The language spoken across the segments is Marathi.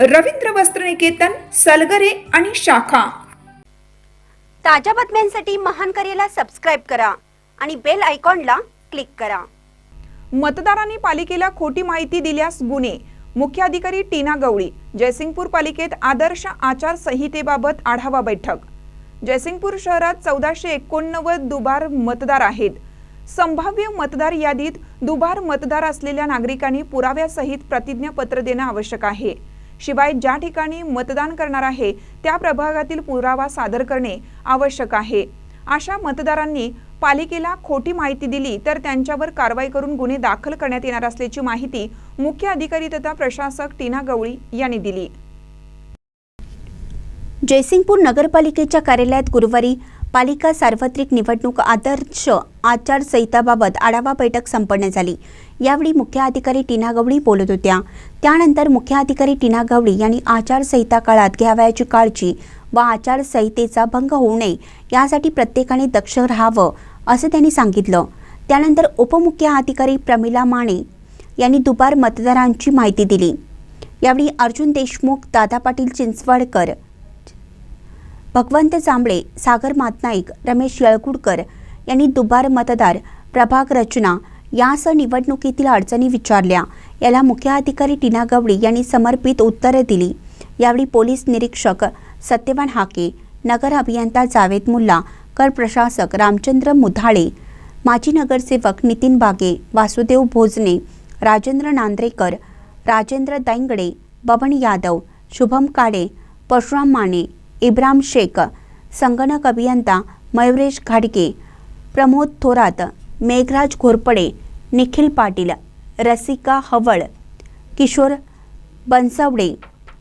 रवींद्र वस्त्रनिकेतन सलगरे आणि शाखा. ताज्या बातम्यांसाठी महान करेला सबस्क्राईब करा आणि बेल आयकॉनला क्लिक करा. मतदारांनी पालिकेला खोटी माहिती दिल्यास गुन्हे. मुख्याधिकारी टीना गवळी जयसिंगपूर पालिकेत आदर्श आचारसंहितेबाबत आढावा बैठक. जयसिंगपूर शहरात चौदाशे एकोणनव्वद दुबार मतदार आहेत. संभाव्य मतदार यादीत दुबार मतदार असलेल्या नागरिकांनी पुराव्यासहित प्रतिज्ञापत्र देणं आवश्यक आहे. शिवाय ज्या ठिकाणी मतदान करणार आहे त्या प्रभागातील पुरावा सादर करणे आवश्यक आहे. अशा मतदारांनी पालिकेला खोटी माहिती दिली तर त्यांच्यावर कारवाई करून गुन्हे दाखल करण्यात येणार असल्याची माहिती मुख्य अधिकारी तथा प्रशासक टीना गवळी यांनी दिली. जयसिंगपूर नगरपालिकेच्या कार्यालयात गुरुवारी पालिका सार्वत्रिक निवडणूक आदर्श आचारसंहिताबाबत आढावा बैठक संपन्न झाली. यावेळी मुख्य अधिकारी टीना गवळी बोलत होत्या. त्यानंतर मुख्य अधिकारी टीना गवळी यांनी आचारसंहिता काळात घ्यावयाची काळजी व आचारसंहितेचा भंग होऊ नये यासाठी प्रत्येकाने दक्ष राहावं असं त्यांनी सांगितलं. त्यानंतर उपमुख्य अधिकारी प्रमिला माने यांनी दुपार मतदारांची माहिती दिली. यावेळी अर्जुन देशमुख दादा पाटील चिंचवडकर भगवंत जांभळे सागर मातनाईक रमेश येळकुडकर यांनी दुबार मतदार प्रभाग रचना यासह निवडणुकीतील अडचणी विचारल्या. याला मुख्य अधिकारी टीना गवळी यांनी समर्पित उत्तरे दिली. यावेळी पोलीस निरीक्षक सत्यवान हाके नगर अभियंता जावेद मुल्ला कर प्रशासक रामचंद्र मुधाळे माजी नगरसेवक नितीन बागे वासुदेव भोजने राजेंद्र नांद्रेकर राजेंद्र दैंगडे बबन यादव शुभम काळे परशुराम माने इब्राम शेख संगणक अभियंता मयुरेश घाडगे प्रमोद थोरात मेघराज घोरपडे निखिल पाटील रसिका हवळ किशोर बनसवडे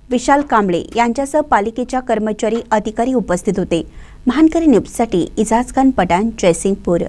विशाल कांबळे यांच्यासह पालिकेच्या कर्मचारी अधिकारी उपस्थित होते. महानकरी न्यूजसाठी इजाज खान पठाण जयसिंगपूर.